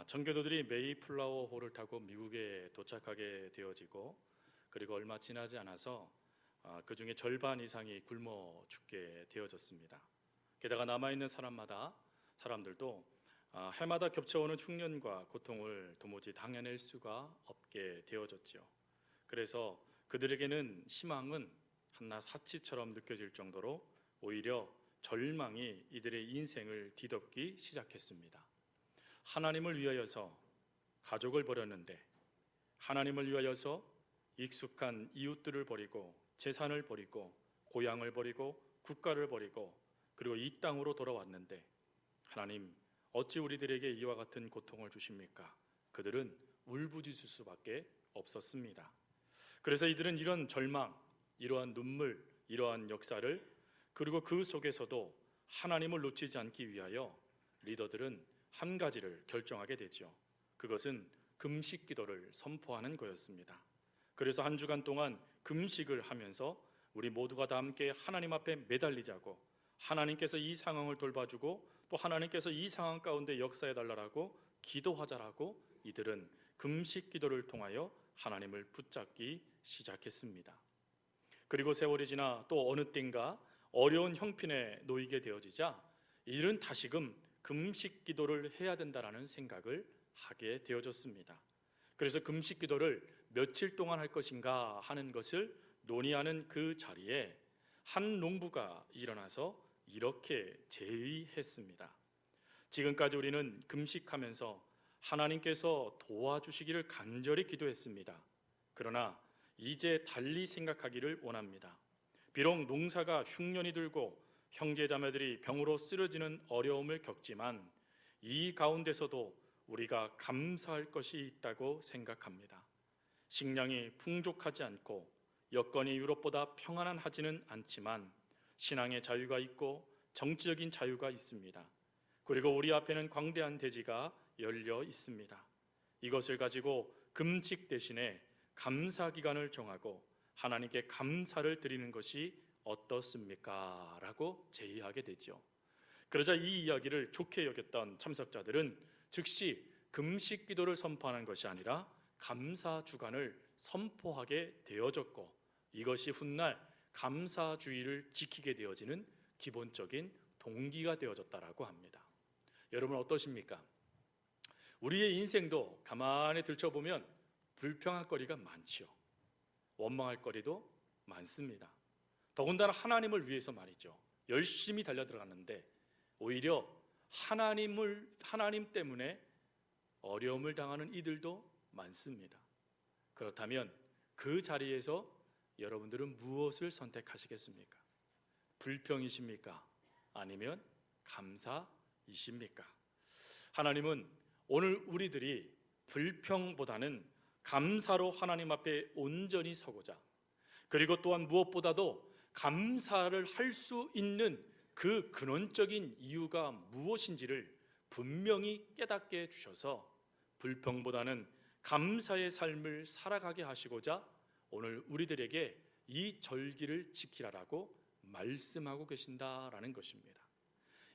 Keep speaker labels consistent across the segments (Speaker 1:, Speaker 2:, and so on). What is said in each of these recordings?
Speaker 1: 아, 청교도들이 메이플라워 호를 타고 미국에 도착하게 되어지고 그리고 얼마 지나지 않아서 아, 그 중에 절반 이상이 굶어 죽게 되어졌습니다. 게다가 남아 있는 사람마다 사람들도 아, 해마다 겹쳐오는 흉년과 고통을 도무지 당해낼 수가 없게 되어졌지요. 그래서 그들에게는 희망은 한낱 사치처럼 느껴질 정도로 오히려 절망이 이들의 인생을 뒤덮기 시작했습니다. 하나님을 위하여서 가족을 버렸는데 하나님을 위하여서 익숙한 이웃들을 버리고 재산을 버리고 고향을 버리고 국가를 버리고 그리고 이 땅으로 돌아왔는데 하나님 어찌 우리들에게 이와 같은 고통을 주십니까? 그들은 울부짖을 수밖에 없었습니다. 그래서 이들은 이런 절망, 이러한 눈물, 이러한 역사를 그리고 그 속에서도 하나님을 놓치지 않기 위하여 리더들은 한 가지를 결정하게 되죠. 그것은 금식 기도를 선포하는 거였습니다. 그래서 한 주간 동안 금식을 하면서 우리 모두가 다 함께 하나님 앞에 매달리자고 하나님께서 이 상황을 돌봐주고 또 하나님께서 이 상황 가운데 역사해 달라고 기도하자라고 이들은 금식 기도를 통하여 하나님을 붙잡기 시작했습니다. 그리고 세월이 지나 또 어느 때인가 어려운 형편에 놓이게 되어지자 이들은 다시금 금식 기도를 해야 된다라는 생각을 하게 되어졌습니다. 그래서 금식 기도를 며칠 동안 할 것인가 하는 것을 논의하는 그 자리에 한 농부가 일어나서 이렇게 제의했습니다. 지금까지 우리는 금식하면서 하나님께서 도와주시기를 간절히 기도했습니다. 그러나 이제 달리 생각하기를 원합니다. 비록 농사가 흉년이 들고 형제자매들이 병으로 쓰러지는 어려움을 겪지만 이 가운데서도 우리가 감사할 것이 있다고 생각합니다. 식량이 풍족하지 않고 여건이 유럽보다 평안하지는 않지만 신앙의 자유가 있고 정치적인 자유가 있습니다. 그리고 우리 앞에는 광대한 대지가 열려 있습니다. 이것을 가지고 금식 대신에 감사 기간을 정하고 하나님께 감사를 드리는 것이 어떻습니까? 라고 제의하게 되죠. 그러자 이 이야기를 좋게 여겼던 참석자들은 즉시 금식 기도를 선포하는 것이 아니라 감사 주간을 선포하게 되어졌고 이것이 훗날 감사주의를 지키게 되어지는 기본적인 동기가 되어졌다라고 합니다. 여러분 어떠십니까? 우리의 인생도 가만히 들춰보면 불평할 거리가 많지요. 원망할 거리도 많습니다. 더군다나 하나님을 위해서 말이죠. 열심히 달려 들어갔는데 오히려 하나님을 하나님 때문에 어려움을 당하는 이들도 많습니다. 그렇다면 그 자리에서 여러분들은 무엇을 선택하시겠습니까? 불평이십니까? 아니면 감사이십니까? 하나님은 오늘 우리들이 불평보다는 감사로 하나님 앞에 온전히 서고자 그리고 또한 무엇보다도 감사를 할 수 있는 그 근원적인 이유가 무엇인지를 분명히 깨닫게 해주셔서 불평보다는 감사의 삶을 살아가게 하시고자 오늘 우리들에게 이 절기를 지키라라고 말씀하고 계신다라는 것입니다.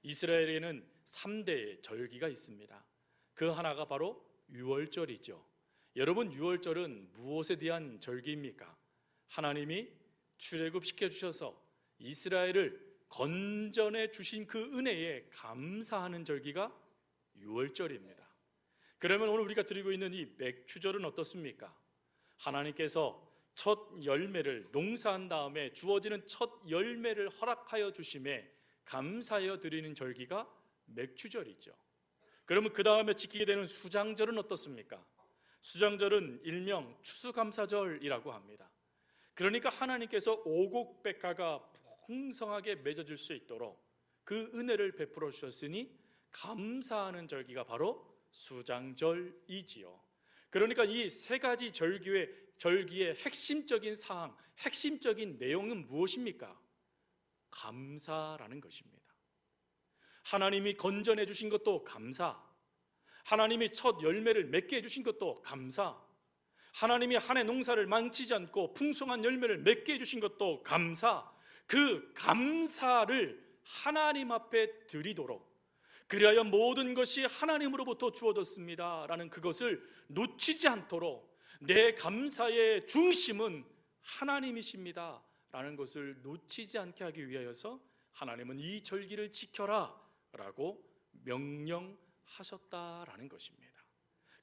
Speaker 1: 이스라엘에는 3대의 절기가 있습니다. 그 하나가 바로 유월절이죠. 여러분 유월절은 무엇에 대한 절기입니까? 하나님이 출애굽시켜 주셔서 이스라엘을 건전해 주신 그 은혜에 감사하는 절기가 유월절입니다. 그러면 오늘 우리가 드리고 있는 이 맥추절은 어떻습니까? 하나님께서 첫 열매를 농사한 다음에 주어지는 첫 열매를 허락하여 주심에 감사하여 드리는 절기가 맥추절이죠. 그러면 그 다음에 지키게 되는 수장절은 어떻습니까? 수장절은 일명 추수감사절이라고 합니다. 그러니까 하나님께서 오곡백화가 풍성하게 맺어질 수 있도록 그 은혜를 베풀어 주셨으니 감사하는 절기가 바로 수장절이지요. 그러니까 이 세 가지 절기의 절기의 핵심적인 사항, 핵심적인 내용은 무엇입니까? 감사라는 것입니다. 하나님이 건전해 주신 것도 감사. 하나님이 첫 열매를 맺게 해 주신 것도 감사. 하나님이 한 해 농사를 망치지 않고 풍성한 열매를 맺게 해 주신 것도 감사. 그 감사를 하나님 앞에 드리도록 그리하여 모든 것이 하나님으로부터 주어졌습니다 라는 그것을 놓치지 않도록 내 감사의 중심은 하나님이십니다 라는 것을 놓치지 않게 하기 위하여서 하나님은 이 절기를 지켜라 라고 명령하셨다라는 것입니다.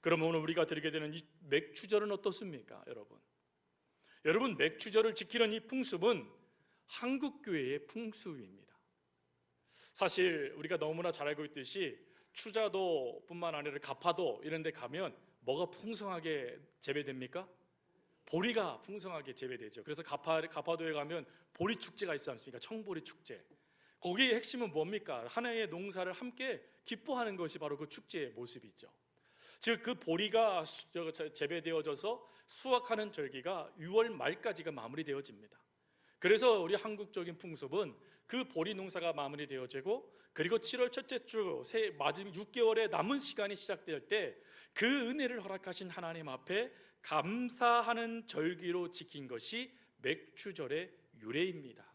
Speaker 1: 그러면 오늘 우리가 드리게 되는 이 맥주절은 어떻습니까, 여러분? 여러분 맥주절을 지키는 이 풍습은 한국 교회의 풍습입니다. 사실 우리가 너무나 잘 알고 있듯이 추자도뿐만 아니라 가파도 이런 데 가면 뭐가 풍성하게 재배됩니까? 보리가 풍성하게 재배되죠. 그래서 가파, 가파도에 가면 보리 축제가 있지 않습니까? 청보리 축제. 거기의 핵심은 뭡니까? 하나의 농사를 함께 기뻐하는 것이 바로 그 축제의 모습이죠. 즉 그 보리가 재배되어져서 수확하는 절기가 6월 말까지가 마무리되어집니다. 그래서 우리 한국적인 풍습은 그 보리 농사가 마무리되어지고 그리고 7월 첫째 주 새 마지막 6개월의 남은 시간이 시작될 때 그 은혜를 허락하신 하나님 앞에 감사하는 절기로 지킨 것이 맥주절의 유래입니다.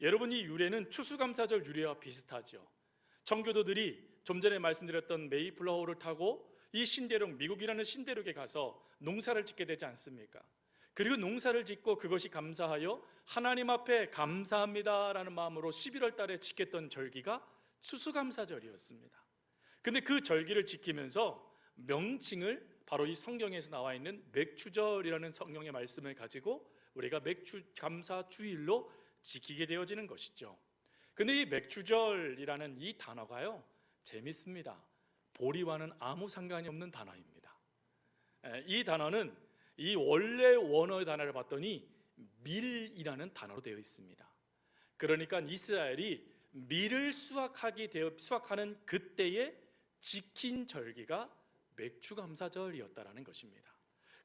Speaker 1: 여러분 이 유래는 추수감사절 유래와 비슷하죠. 청교도들이 좀 전에 말씀드렸던 메이플라워를 타고 이 신대륙 미국이라는 신대륙에 가서 농사를 짓게 되지 않습니까? 그리고 농사를 짓고 그것이 감사하여 하나님 앞에 감사합니다라는 마음으로 11월 달에 지켰던 절기가 추수감사절이었습니다. 근데 그 절기를 지키면서 명칭을 바로 이 성경에서 나와 있는 맥주절이라는 성경의 말씀을 가지고 우리가 맥주 감사 주일로 지키게 되어지는 것이죠. 근데 이 맥주절이라는 이 단어가요. 재밌습니다. 보리와는 아무 상관이 없는 단어입니다. 에, 이 단어는 이 원래 원어의 단어를 봤더니 밀이라는 단어로 되어 있습니다. 그러니까 이스라엘이 밀을 수확하기 되어 수확하는 그때에 지킨 절기가 맥주감사절이었다라는 것입니다.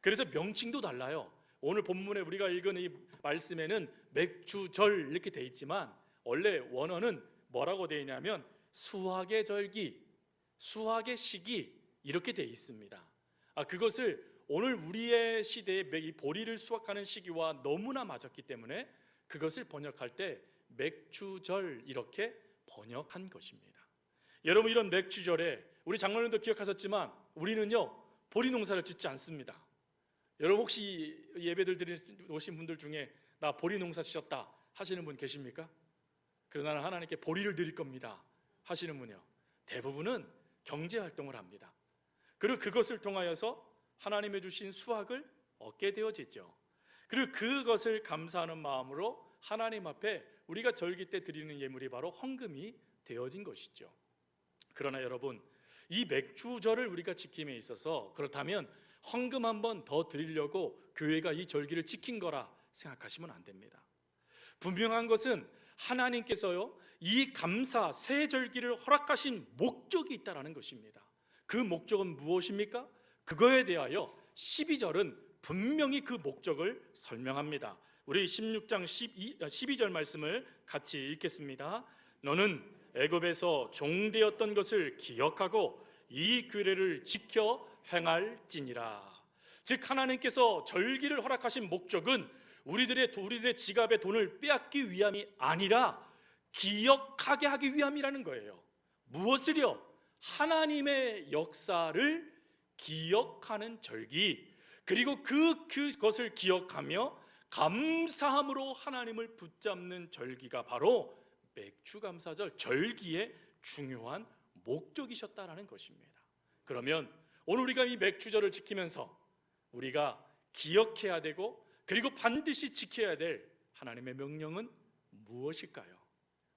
Speaker 1: 그래서 명칭도 달라요. 오늘 본문에 우리가 읽은 이 말씀에는 맥주절 이렇게 돼 있지만 원래 원어는 뭐라고 되어 있냐면 수확의 절기, 수확의 시기 이렇게 돼 있습니다. 아 그것을 오늘 우리의 시대에 이 보리를 수확하는 시기와 너무나 맞았기 때문에 그것을 번역할 때 맥주절 이렇게 번역한 것입니다. 여러분 이런 맥주절에 우리 장로님도 기억하셨지만 우리는요 보리 농사를 짓지 않습니다. 여러분 혹시 예배들 드리 오신 분들 중에 나 보리 농사 지었다 하시는 분 계십니까? 나는 하나님께 보리를 드릴 겁니다 하시는 분이요. 대부분은 경제 활동을 합니다. 그리고 그것을 통하여서 하나님의 주신 수확을 얻게 되어지죠. 그리고 그것을 감사하는 마음으로 하나님 앞에 우리가 절기 때 드리는 예물이 바로 헌금이 되어진 것이죠. 그러나 여러분, 이 맥주절을 우리가 지킴에 있어서 그렇다면 헌금 한 번 더 드리려고 교회가 이 절기를 지킨 거라 생각하시면 안 됩니다. 분명한 것은 하나님께서요, 이 감사 새 절기를 허락하신 목적이 있다라는 것입니다. 그 목적은 무엇입니까? 그거에 대하여 12절은 분명히 그 목적을 설명합니다. 우리 16장 12, 12절 말씀을 같이 읽겠습니다. 너는 애굽에서 종되었던 것을 기억하고 이 규례를 지켜 행할지니라. 즉 하나님께서 절기를 허락하신 목적은 우리들의 우리들의 지갑에 돈을 빼앗기 위함이 아니라 기억하게 하기 위함이라는 거예요. 무엇을요? 하나님의 역사를 기억하는 절기 그리고 그 그것을 기억하며 감사함으로 하나님을 붙잡는 절기가 바로 맥주 감사절 절기의 중요한 목적이셨다라는 것입니다. 그러면 오늘 우리가 이 맥주절을 지키면서 우리가 기억해야 되고 그리고 반드시 지켜야 될 하나님의 명령은 무엇일까요?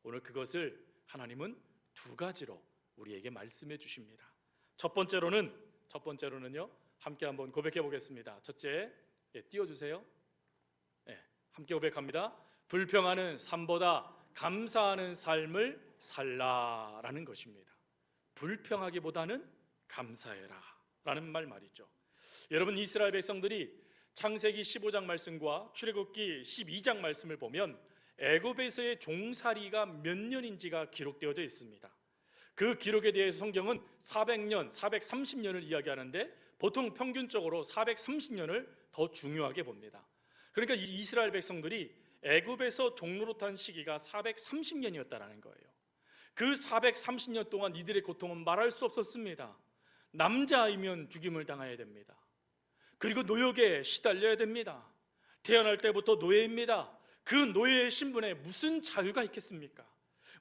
Speaker 1: 오늘 그것을 하나님은 두 가지로 우리에게 말씀해 주십니다. 첫 번째로는 첫 번째로는요. 함께 한번 고백해 보겠습니다. 첫째, 예, 띄워 주세요. 예, 함께 고백합니다. 불평하는 삶보다 감사하는 삶을 살라라는 것입니다. 불평하기보다는 감사해라라는 말 말이죠. 여러분 이스라엘 백성들이 창세기 15장 말씀과 출애굽기 12장 말씀을 보면 애굽에서의 종살이가 몇 년인지가 기록되어져 있습니다. 그 기록에 대해서 성경은 400년, 430년을 이야기하는데 보통 평균적으로 430년을 더 중요하게 봅니다. 그러니까 이 이스라엘 백성들이 애굽에서 종로로 탄 시기가 430년이었다라는 거예요. 그 430년 동안 이들의 고통은 말할 수 없었습니다. 남자이면 죽임을 당해야 됩니다. 그리고 노역에 시달려야 됩니다. 태어날 때부터 노예입니다. 그 노예의 신분에 무슨 자유가 있겠습니까?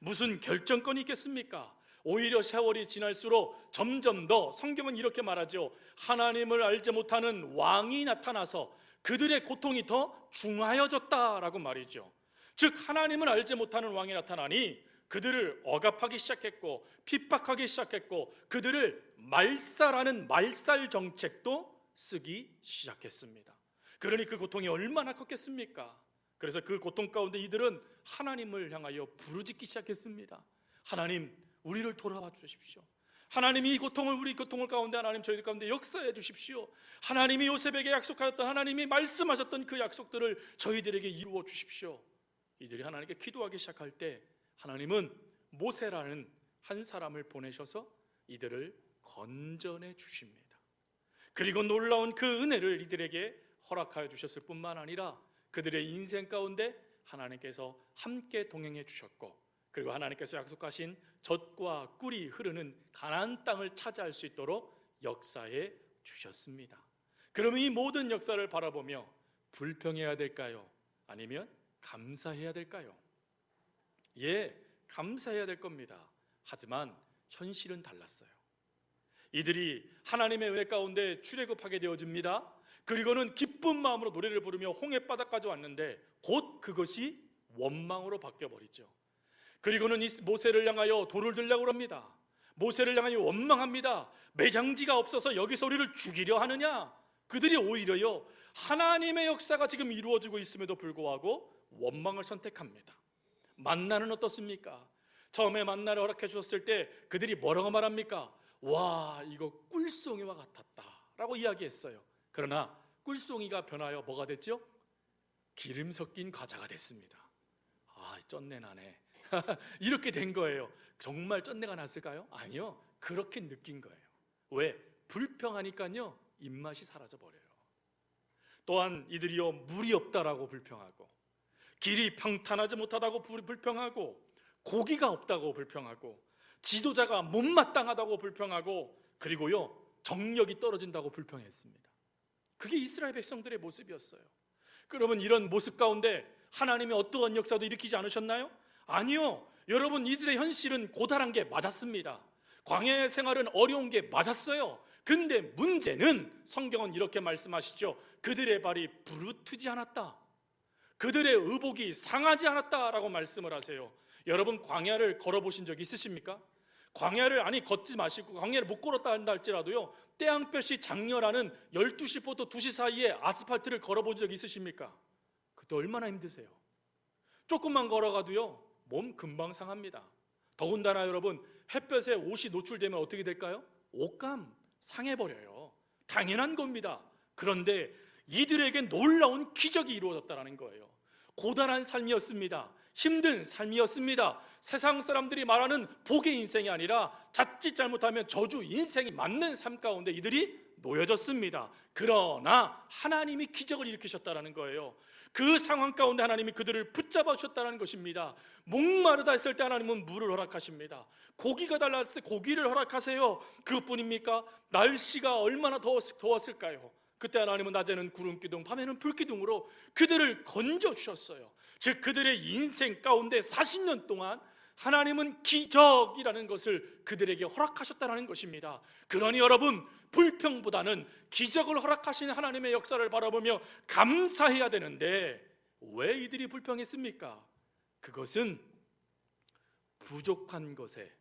Speaker 1: 무슨 결정권이 있겠습니까? 오히려 세월이 지날수록 점점 더 성경은 이렇게 말하죠. 하나님을 알지 못하는 왕이 나타나서 그들의 고통이 더 중하여졌다라고 말이죠. 즉 하나님을 알지 못하는 왕이 나타나니 그들을 억압하기 시작했고 핍박하기 시작했고 그들을 말살하는 말살 정책도 쓰기 시작했습니다. 그러니 그 고통이 얼마나 컸겠습니까? 그래서 그 고통 가운데 이들은 하나님을 향하여 부르짖기 시작했습니다. 하나님, 우리를 돌아와 주십시오. 하나님이 이 고통을 우리 고통을 가운데 하나님 저희들 가운데 역사해 주십시오. 하나님이 요셉에게 약속하였던 하나님이 말씀하셨던 그 약속들을 저희들에게 이루어 주십시오. 이들이 하나님께 기도하기 시작할 때 하나님은 모세라는 한 사람을 보내셔서 이들을 건져내 주십니다. 그리고 놀라운 그 은혜를 이들에게 허락하여 주셨을 뿐만 아니라 그들의 인생 가운데 하나님께서 함께 동행해 주셨고 그리고 하나님께서 약속하신 젖과 꿀이 흐르는 가나안 땅을 차지할 수 있도록 역사해 주셨습니다. 그럼 이 모든 역사를 바라보며 불평해야 될까요? 아니면 감사해야 될까요? 예, 감사해야 될 겁니다. 하지만 현실은 달랐어요. 이들이 하나님의 은혜 가운데 출애굽하게 되어집니다. 그리고는 기쁜 마음으로 노래를 부르며 홍해 바다까지 왔는데 곧 그것이 원망으로 바뀌어 버리죠. 그리고는 이 모세를 향하여 돌을 들려고 합니다. 모세를 향하여 원망합니다. 매장지가 없어서 여기서 우리를 죽이려 하느냐? 그들이 오히려요 하나님의 역사가 지금 이루어지고 있음에도 불구하고 원망을 선택합니다. 만나는 어떻습니까? 처음에 만나를 허락해 주셨을 때 그들이 뭐라고 말합니까? 와 이거 꿀송이와 같았다 라고 이야기했어요. 그러나 꿀송이가 변하여 뭐가 됐죠? 기름 섞인 과자가 됐습니다. 아 쩐내 나네. 이렇게 된 거예요. 정말 쩐내가 났을까요? 아니요. 그렇게 느낀 거예요. 왜? 불평하니까요 입맛이 사라져 버려요. 또한 이들이요 물이 없다라고 불평하고 길이 평탄하지 못하다고 불- 불평하고 고기가 없다고 불평하고 지도자가 못마땅하다고 불평하고 그리고요 정력이 떨어진다고 불평했습니다. 그게 이스라엘 백성들의 모습이었어요. 그러면 이런 모습 가운데 하나님이 어떠한 역사도 일으키지 않으셨나요? 아니요. 여러분 이들의 현실은 고달한 게 맞았습니다. 광야의 생활은 어려운 게 맞았어요. 근데 문제는 성경은 이렇게 말씀하시죠. 그들의 발이 부르트지 않았다. 그들의 의복이 상하지 않았다라고 말씀을 하세요. 여러분 광야를 걸어보신 적 있으십니까? 광야를 아니 걷지 마시고 광야를 못 걸었다 한다 할지라도요 태양볕이 장렬하는 12시부터 2시 사이에 아스팔트를 걸어본 적 있으십니까? 그때 얼마나 힘드세요? 조금만 걸어가도요 몸 금방 상합니다. 더군다나 여러분 햇볕에 옷이 노출되면 어떻게 될까요? 옷감 상해버려요. 당연한 겁니다. 그런데 이들에게 놀라운 기적이 이루어졌다는 거예요. 고단한 삶이었습니다. 힘든 삶이었습니다. 세상 사람들이 말하는 복의 인생이 아니라 자칫 잘못하면 저주 인생이 맞는 삶 가운데 이들이 놓여졌습니다. 그러나 하나님이 기적을 일으키셨다는 거예요. 그 상황 가운데 하나님이 그들을 붙잡아 주셨다는 것입니다. 목마르다 했을 때 하나님은 물을 허락하십니다. 고기가 달랐을 때 고기를 허락하세요. 그것뿐입니까? 날씨가 얼마나 더웠, 더웠을까요? 그때 하나님은 낮에는 구름 기둥, 밤에는 불 기둥으로 그들을 건져 주셨어요. 즉 그들의 인생 가운데 40년 동안 하나님은 기적이라는 것을 그들에게 허락하셨다는 것입니다. 그러니 여러분 불평보다는 기적을 허락하신 하나님의 역사를 바라보며 감사해야 되는데 왜 이들이 불평했습니까? 그것은 부족한 것에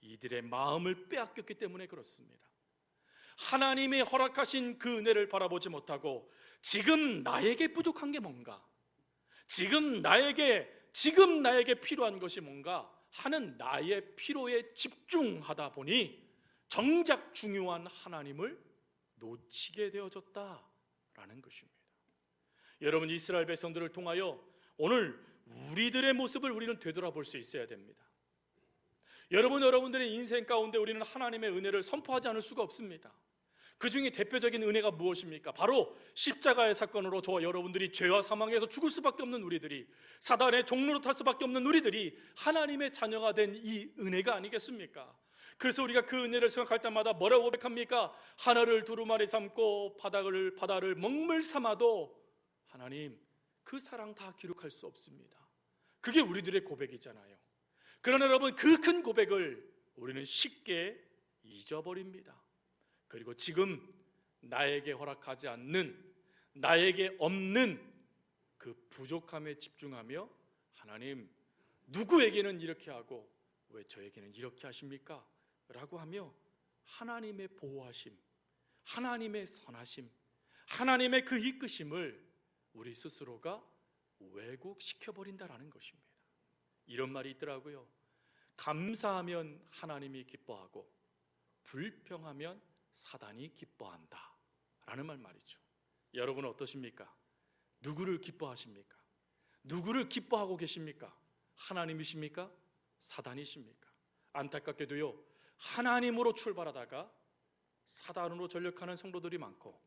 Speaker 1: 이들의 마음을 빼앗겼기 때문에 그렇습니다. 하나님의 허락하신 그 은혜를 바라보지 못하고 지금 나에게 부족한 게 뭔가? 지금 나에게 지금 나에게 필요한 것이 뭔가 하는 나의 필요에 집중하다 보니 정작 중요한 하나님을 놓치게 되어졌다라는 것입니다. 여러분 이스라엘 백성들을 통하여 오늘 우리들의 모습을 우리는 되돌아볼 수 있어야 됩니다. 여러분 여러분들의 인생 가운데 우리는 하나님의 은혜를 선포하지 않을 수가 없습니다. 그 중에 대표적인 은혜가 무엇입니까? 바로 십자가의 사건으로 저와 여러분들이 죄와 사망에서 죽을 수밖에 없는 우리들이 사단의 종로로 탈 수밖에 없는 우리들이 하나님의 자녀가 된 이 은혜가 아니겠습니까? 그래서 우리가 그 은혜를 생각할 때마다 뭐라고 고백합니까? 하늘을 두루마리 삼고 바다를 바다를 먹물 삼아도 하나님 그 사랑 다 기록할 수 없습니다. 그게 우리들의 고백이잖아요. 그러나 여러분 그 큰 고백을 우리는 쉽게 잊어버립니다. 그리고 지금 나에게 허락하지 않는 나에게 없는 그 부족함에 집중하며 하나님 누구에게는 이렇게 하고 왜 저에게는 이렇게 하십니까? 라고 하며 하나님의 보호하심, 하나님의 선하심, 하나님의 그 이끄심을 우리 스스로가 왜곡시켜 버린다라는 것입니다. 이런 말이 있더라고요. 감사하면 하나님이 기뻐하고 불평하면 사단이 기뻐한다. 라는 말 말이죠. 여러분은 어떠십니까? 누구를 기뻐하십니까? 누구를 기뻐하고 계십니까? 하나님이십니까? 사단이십니까? 안타깝게도요, 하나님으로 출발하다가 사단으로 전력하는 성도들이 많고,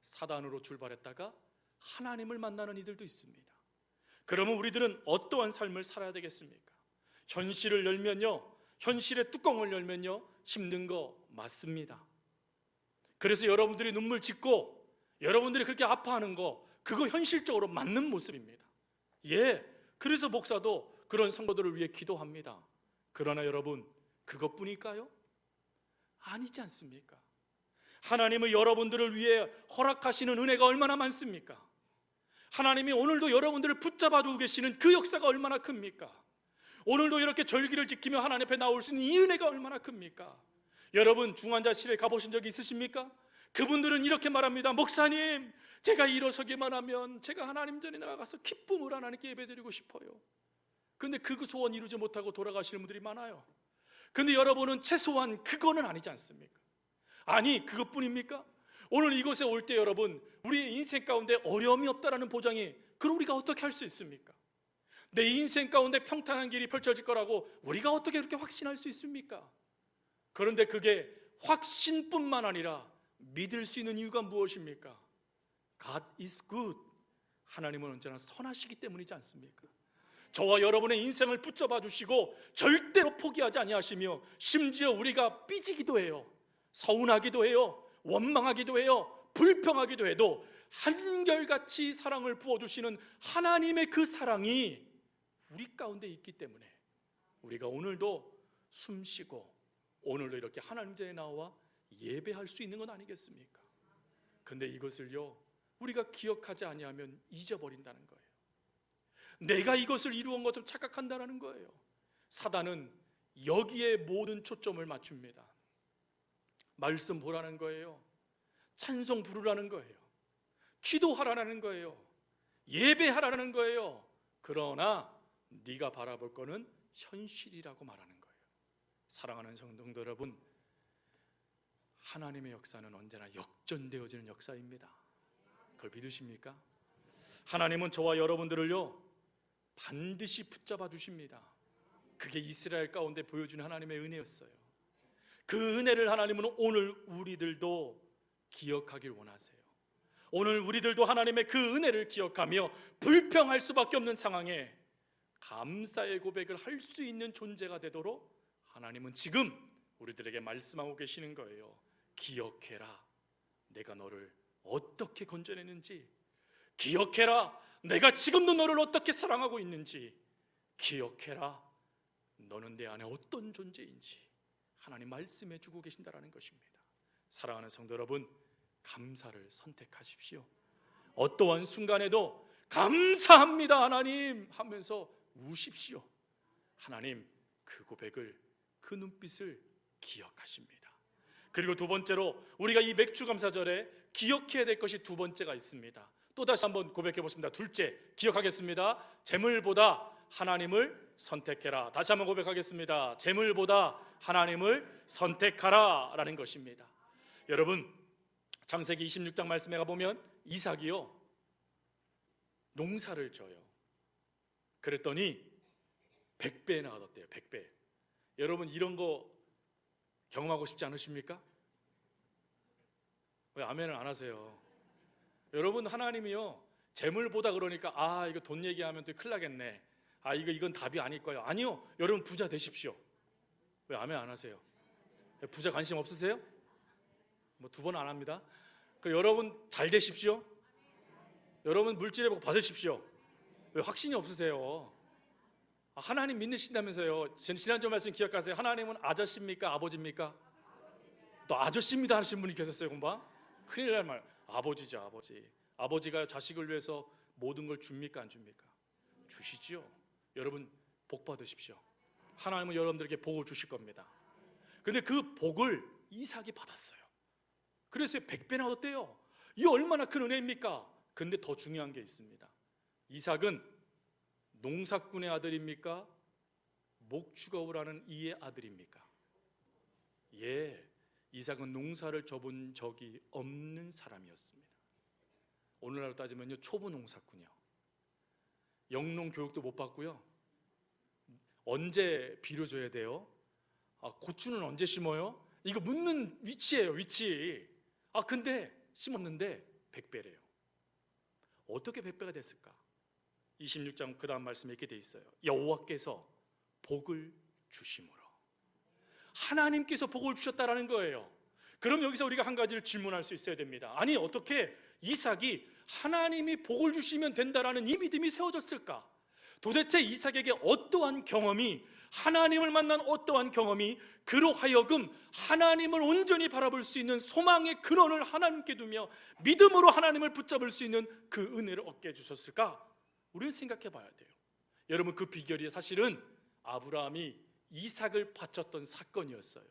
Speaker 1: 사단으로 출발했다가 하나님을 만나는 이들도 있습니다. 그러면 우리들은 어떠한 삶을 살아야 되겠습니까? 현실을 열면요, 현실의 뚜껑을 열면요, 힘든 거 맞습니다. 그래서 여러분들이 눈물 짓고 여러분들이 그렇게 아파하는 거 그거 현실적으로 맞는 모습입니다. 예. 그래서 목사도 그런 성도들을 위해 기도합니다. 그러나 여러분 그것뿐일까요? 아니지 않습니까? 하나님의 여러분들을 위해 허락하시는 은혜가 얼마나 많습니까? 하나님이 오늘도 여러분들을 붙잡아 두고 계시는 그 역사가 얼마나 큽니까? 오늘도 이렇게 절기를 지키며 하나님 앞에 나올 수 있는 이 은혜가 얼마나 큽니까? 여러분 중환자실에 가보신 적이 있으십니까? 그분들은 이렇게 말합니다. 목사님, 제가 일어서기만 하면 제가 하나님 전에 나가서 기쁨을 하나님께 예배드리고 싶어요. 근데 그 소원 이루지 못하고 돌아가시는 분들이 많아요. 근데 여러분은 최소한 그거는 아니지 않습니까? 아니, 그것뿐입니까? 오늘 이곳에 올 때 여러분, 우리의 인생 가운데 어려움이 없다라는 보장이 그럼 우리가 어떻게 할 수 있습니까? 내 인생 가운데 평탄한 길이 펼쳐질 거라고 우리가 어떻게 그렇게 확신할 수 있습니까? 그런데 그게 확신뿐만 아니라 믿을 수 있는 이유가 무엇입니까? God is good. 하나님은 언제나 선하시기 때문이지 않습니까? 저와 여러분의 인생을 붙잡아 주시고 절대로 포기하지 아니하시며 심지어 우리가 삐지기도 해요. 서운하기도 해요. 원망하기도 해요. 불평하기도 해도 한결같이 사랑을 부어 주시는 하나님의 그 사랑이 우리 가운데 있기 때문에 우리가 오늘도 숨 쉬고 오늘도 이렇게 하나님 전에 나와 예배할 수 있는 건 아니겠습니까? 근데 이것을요 우리가 기억하지 아니하면 잊어버린다는 거예요. 내가 이것을 이루은 것처럼 착각한다라는 거예요. 사단은 여기에 모든 초점을 맞춥니다. 말씀 보라는 거예요. 찬송 부르라는 거예요. 기도하라는 거예요. 예배하라는 거예요. 그러나 네가 바라볼 거는 현실이라고 말하는. 사랑하는 성도들 여러분, 하나님의 역사는 언제나 역전되어지는 역사입니다. 그걸 믿으십니까? 하나님은 저와 여러분들을요 반드시 붙잡아 주십니다. 그게 이스라엘 가운데 보여준 하나님의 은혜였어요. 그 은혜를 하나님은 오늘 우리들도 기억하길 원하세요. 오늘 우리들도 하나님의 그 은혜를 기억하며 불평할 수밖에 없는 상황에 감사의 고백을 할 수 있는 존재가 되도록 하나님은 지금 우리들에게 말씀하고 계시는 거예요. 기억해라. 내가 너를 어떻게 건져내는지. 기억해라. 내가 지금도 너를 어떻게 사랑하고 있는지. 기억해라. 너는 내 안에 어떤 존재인지. 하나님 말씀해 주고 계신다라는 것입니다. 사랑하는 성도 여러분, 감사를 선택하십시오. 어떠한 순간에도 감사합니다, 하나님 하면서 우십시오. 하나님 그 고백을 그 눈빛을 기억하십니다. 그리고 두 번째로 우리가 이 맥주 감사절에 기억해야 될 것이 두 번째가 있습니다. 또 다시 한번 고백해 보십니다. 둘째 기억하겠습니다. 재물보다 하나님을 선택해라. 다시 한번 고백하겠습니다. 재물보다 하나님을 선택하라라는 것입니다. 여러분 창세기 26장 말씀에 가 보면 이삭이요 농사를 져요. 그랬더니 100배나 얻었대요. 100배. 여러분 이런 거 경험하고 싶지 않으십니까? 왜 아멘을 안 하세요? 여러분 하나님이요 재물 보다 그러니까 아 이거 돈 얘기하면 또 큰일 나겠네. 아 이거 이건 답이 아닐 거예요. 아니요 여러분 부자 되십시오. 왜 아멘 안 하세요? 부자 관심 없으세요? 뭐 두 번 안 합니다. 그 여러분 잘 되십시오. 여러분 물질의 복 받으십시오. 왜 확신이 없으세요? 아, 하나님 믿으신다면서요. 지- 지난주 말씀 기억하세요. 하나님은 아저씨입니까? 아버지입니까? 또 아저씨입니다 하시는 분이 계셨어요, 공방. 큰일 날 말. 아버지죠, 아버지. 아버지가 자식을 위해서 모든 걸 줍니까, 안 줍니까? 주시지요. 여러분 복 받으십시오. 하나님은 여러분들에게 복을 주실 겁니다. 근데 그 복을 이삭이 받았어요. 그래서 백배나 얻었대요. 이 얼마나 큰 은혜입니까? 근데 더 중요한 게 있습니다. 이삭은 농사꾼의 아들입니까? 목축업을 하는 이의 아들입니까? 예, 이삭은 농사를 접은 적이 없는 사람이었습니다. 오늘날로 따지면요 초보 농사꾼이요. 영농 교육도 못 받고요. 언제 비료 줘야 돼요? 아, 고추는 언제 심어요? 이거 묻는 위치예요, 위치. 아, 근데 심었는데 백배래요. 어떻게 백배가 됐을까? 26장 그 다음 말씀에 이렇게 돼 있어요. 여호와께서 복을 주심으로 하나님께서 복을 주셨다라는 거예요. 그럼 여기서 우리가 한 가지를 질문할 수 있어야 됩니다. 아니 어떻게 이삭이 하나님이 복을 주시면 된다라는 이 믿음이 세워졌을까? 도대체 이삭에게 어떠한 경험이 하나님을 만난 어떠한 경험이 그로 하여금 하나님을 온전히 바라볼 수 있는 소망의 근원을 하나님께 두며 믿음으로 하나님을 붙잡을 수 있는 그 은혜를 얻게 해 주셨을까? 우리는 생각해 봐야 돼요. 여러분 그 비결이 사실은 아브라함이 이삭을 바쳤던 사건이었어요.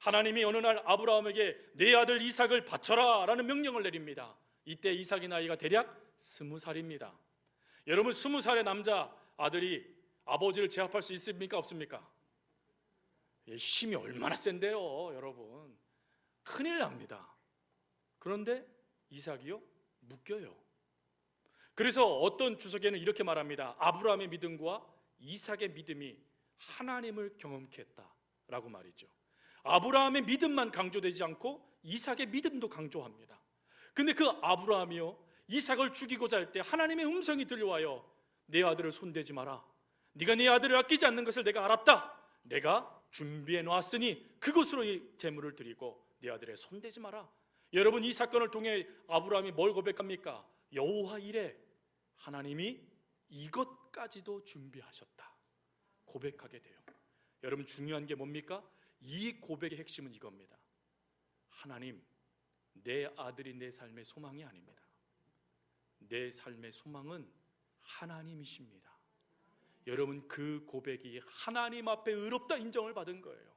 Speaker 1: 하나님이 어느 날 아브라함에게 내 아들 이삭을 바쳐라라는 명령을 내립니다. 이때 이삭의 나이가 대략 스무 살입니다. 여러분 스무 살의 남자 아들이 아버지를 제압할 수 있습니까 없습니까? 예, 힘이 얼마나 센데요, 여러분. 큰일 납니다. 그런데 이삭이요 묶여요. 그래서 어떤 주석에는 이렇게 말합니다. 아브라함의 믿음과 이삭의 믿음이 하나님을 경험케 했다라고 말이죠. 아브라함의 믿음만 강조되지 않고 이삭의 믿음도 강조합니다. 근데 그 아브라함이요 이삭을 죽이고자 할 때 하나님의 음성이 들려와요. 내 아들을 손대지 마라. 네가 네 아들을 아끼지 않는 것을 내가 알았다. 내가 준비해 놓았으니 그것으로 이 제물을 드리고 네 아들의 손대지 마라. 여러분 이 사건을 통해 아브라함이 뭘 고백합니까? 여호와 이래 하나님이 이것까지도 준비하셨다. 고백하게 돼요. 여러분 중요한 게 뭡니까? 이 고백의 핵심은 이겁니다. 하나님, 내 아들이 내 삶의 소망이 아닙니다. 내 삶의 소망은 하나님이십니다. 여러분 그 고백이 하나님 앞에 의롭다 인정을 받은 거예요.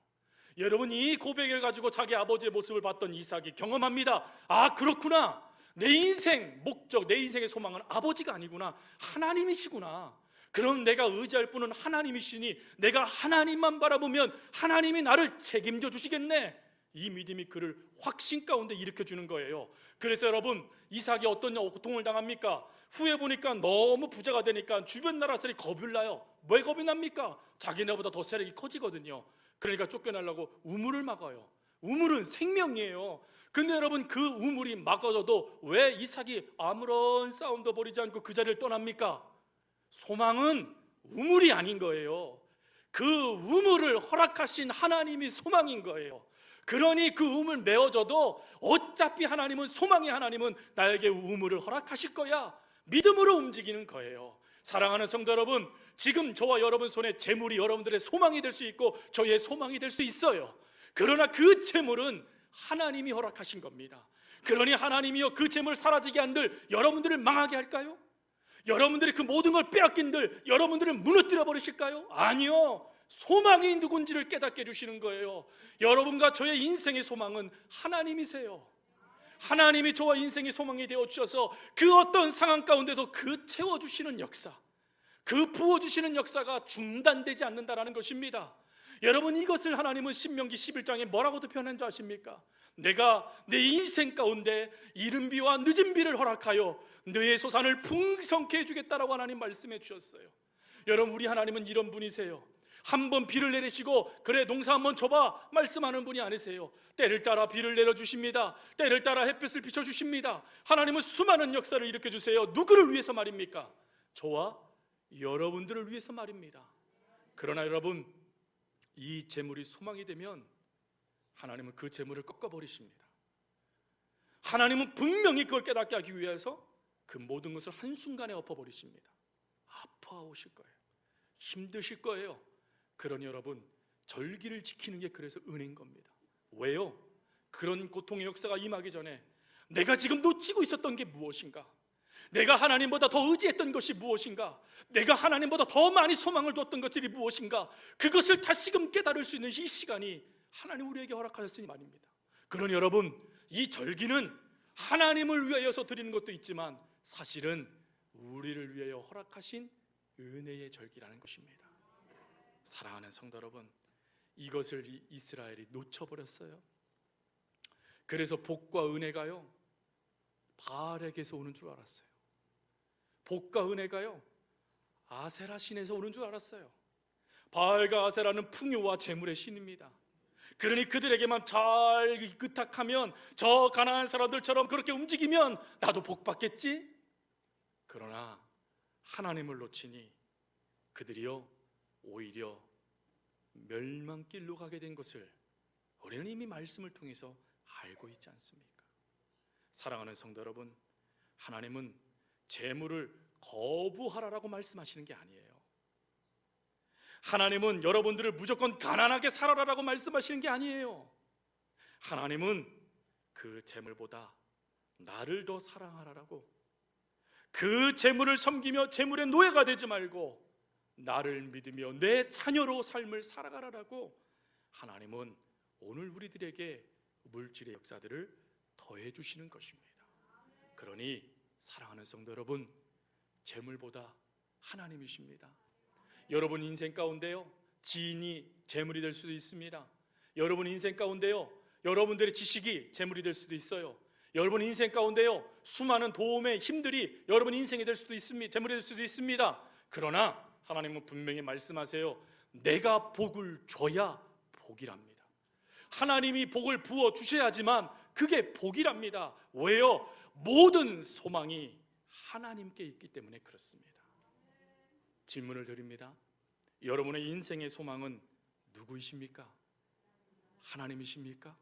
Speaker 1: 여러분 이 고백을 가지고 자기 아버지의 모습을 봤던 이삭이 경험합니다. 아 그렇구나. 내 인생 목적, 내 인생의 소망은 아버지가 아니구나. 하나님이시구나. 그럼 내가 의지할 분은 하나님이시니 내가 하나님만 바라보면 하나님이 나를 책임져 주시겠네. 이 믿음이 그를 확신 가운데 일으켜 주는 거예요. 그래서 여러분 이삭이 어떤 고통을 당합니까? 후에 보니까 너무 부자가 되니까 주변 나라들이 겁을 나요. 왜 겁이 납니까? 자기네보다 더 세력이 커지거든요. 그러니까 쫓겨나려고 우물을 막아요. 우물은 생명이에요. 근데 여러분 그 우물이 막아져도 왜 이삭이 아무런 싸움도 벌이지 않고 그 자리를 떠납니까? 소망은 우물이 아닌 거예요. 그 우물을 허락하신 하나님이 소망인 거예요. 그러니 그 우물 메워져도 어차피 하나님은 소망의 하나님은 나에게 우물을 허락하실 거야. 믿음으로 움직이는 거예요. 사랑하는 성도 여러분, 지금 저와 여러분 손에 재물이 여러분들의 소망이 될 수 있고 저의 소망이 될 수 있어요. 그러나 그 재물은 하나님이 허락하신 겁니다. 그러니 하나님이요 그 재물 사라지게 한들 여러분들을 망하게 할까요? 여러분들이 그 모든 걸 빼앗긴들 여러분들을 무너뜨려 버리실까요? 아니요. 소망이 누군지를 깨닫게 해주시는 거예요. 여러분과 저의 인생의 소망은 하나님이세요. 하나님이 저와 인생의 소망이 되어 주셔서 그 어떤 상황 가운데도 그 채워 주시는 역사, 그 부어 주시는 역사가 중단되지 않는다라는 것입니다. 여러분 이것을 하나님은 신명기 11장에 뭐라고도 표현한 줄 아십니까? 내가 내 인생 가운데 이른 비와 늦은 비를 허락하여 너의 소산을 풍성케 해주겠다라고 하나님 말씀해 주셨어요. 여러분 우리 하나님은 이런 분이세요. 한번 비를 내리시고 그래 농사 한번 줘봐 말씀하는 분이 아니세요. 때를 따라 비를 내려 주십니다. 때를 따라 햇빛을 비춰 주십니다. 하나님은 수많은 역사를 일으켜 주세요. 누구를 위해서 말입니까? 저와 여러분들을 위해서 말입니다. 그러나 여러분 이 재물이 소망이 되면 하나님은 그 재물을 꺾어 버리십니다. 하나님은 분명히 그걸 깨닫게 하기 위해서 그 모든 것을 한순간에 엎어버리십니다. 아파오실 거예요. 힘드실 거예요. 그러니 여러분, 절기를 지키는 게 그래서 은혜인 겁니다. 왜요? 그런 고통의 역사가 임하기 전에 내가 지금 놓치고 있었던 게 무엇인가? 내가 하나님보다 더 의지했던 것이 무엇인가? 내가 하나님보다 더 많이 소망을 뒀던 것들이 무엇인가? 그것을 다시금 깨달을 수 있는 이 시간이 하나님 우리에게 허락하셨으니 말입니다. 그러니 여러분, 이 절기는 하나님을 위하여서 드리는 것도 있지만 사실은 우리를 위하여 허락하신 은혜의 절기라는 것입니다. 사랑하는 성도 여러분, 이것을 이 이스라엘이 놓쳐버렸어요. 그래서 복과 은혜가요, 바알에게서 오는 줄 알았어요. 복과 은혜가요, 아세라 신에서 오는 줄 알았어요. 바알과 아세라는 풍요와 재물의 신입니다. 그러니 그들에게만 잘 의탁하면 저 가난한 사람들처럼 그렇게 움직이면 나도 복 받겠지? 그러나 하나님을 놓치니 그들이요 오히려 멸망길로 가게 된 것을 우리는 이미 말씀을 통해서 알고 있지 않습니까? 사랑하는 성도 여러분, 하나님은 재물을 거부하라라고 말씀하시는 게 아니에요. 하나님은 여러분들을 무조건 가난하게 살아라라고 말씀하시는 게 아니에요. 하나님은 그 재물보다 나를 더 사랑하라라고 그 재물을 섬기며 재물의 노예가 되지 말고 나를 믿으며 내 자녀로 삶을 살아가라라고 하나님은 오늘 우리들에게 물질의 역사들을 더해 주시는 것입니다. 그러니 사랑하는 성도 여러분, 재물보다 하나님이십니다. 여러분 인생 가운데요 지인이 재물이 될 수도 있습니다. 여러분 인생 가운데요 여러분들의 지식이 재물이 될 수도 있어요. 여러분 인생 가운데요 수많은 도움의 힘들이 여러분 인생이 될 수도 있습니다. 재물이 될 수도 있습니다. 그러나 하나님은 분명히 말씀하세요. 내가 복을 줘야 복이랍니다. 하나님이 복을 부어 주셔야지만 그게 복이랍니다. 왜요? 모든 소망이 하나님께 있기 때문에 그렇습니다. 질문을 드립니다. 여러분의 인생의 소망은 누구이십니까? 하나님이십니까?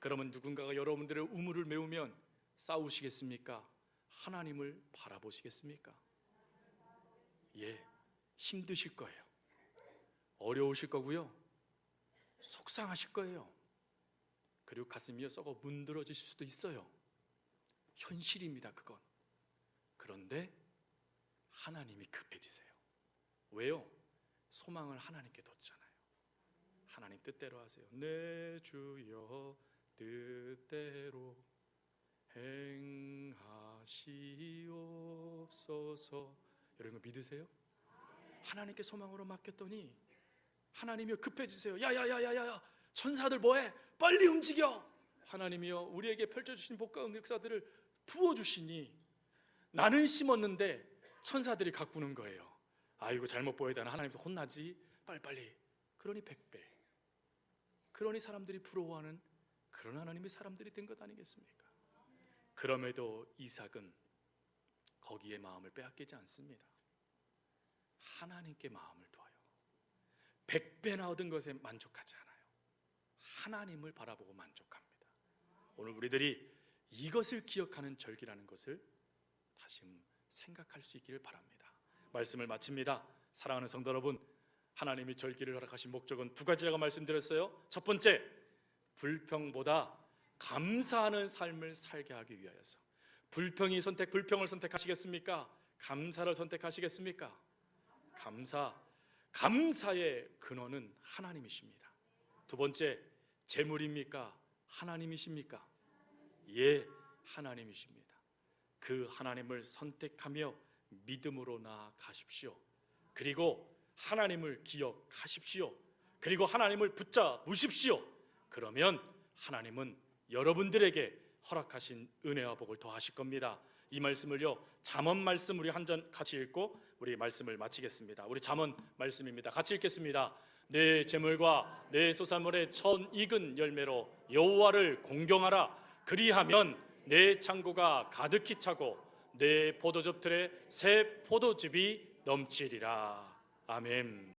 Speaker 1: 그러면 누군가가 여러분들의 우물을 메우면 싸우시겠습니까? 하나님을 바라보시겠습니까? 예, 힘드실 거예요. 어려우실 거고요. 속상하실 거예요. 그리고 가슴이 썩어 문드러지실 수도 있어요. 현실입니다, 그건. 그런데 하나님이 급해지세요. 왜요? 소망을 하나님께 뒀잖아요. 하나님 뜻대로 하세요. 내 주여 뜻대로 행하시옵소서. 이런 거 믿으세요? 하나님께 소망으로 맡겼더니 하나님이여 급해지세요. 야야야야야 천사들 뭐해? 빨리 움직여. 하나님이여 우리에게 펼쳐주신 복과 응역사들을 부어주시니 나는 심었는데 천사들이 가꾸는 거예요. 아이고 잘못 보여다는 하나님도 혼나지 빨리빨리 그러니 백배 그러니 사람들이 부러워하는 그런 하나님의 사람들이 된 것 아니겠습니까? 그럼에도 이삭은 거기에 마음을 빼앗기지 않습니다. 하나님께 마음을 둬요. 백배나 얻은 것에 만족하지 않아요. 하나님을 바라보고 만족합니다. 오늘 우리들이 이것을 기억하는 절기라는 것을 다시 생각할 수 있기를 바랍니다. 말씀을 마칩니다. 사랑하는 성도 여러분, 하나님이 절기를 허락하신 목적은 두 가지라고 말씀드렸어요. 첫 번째, 불평보다 감사하는 삶을 살게 하기 위하여서. 불평이 선택, 불평을 선택하시겠습니까? 감사를 선택하시겠습니까? 감사, 감사의 근원은 하나님이십니다. 두 번째, 재물입니까? 하나님이십니까? 예, 하나님이십니다. 그 하나님을 선택하며 믿음으로 나아가십시오. 그리고 하나님을 기억하십시오. 그리고 하나님을 붙잡으십시오. 그러면 하나님은 여러분들에게 허락하신 은혜와 복을 더하실 겁니다. 이 말씀을요 잠언 말씀 우리 한 전 같이 읽고 우리 말씀을 마치겠습니다. 우리 잠언 말씀입니다. 같이 읽겠습니다. 내 재물과 내 소산물의 첫 익은 열매로 여호와를 공경하라. 그리하면 내 창고가 가득히 차고 내 포도즙 틀에 새 포도즙이 넘치리라. 아멘.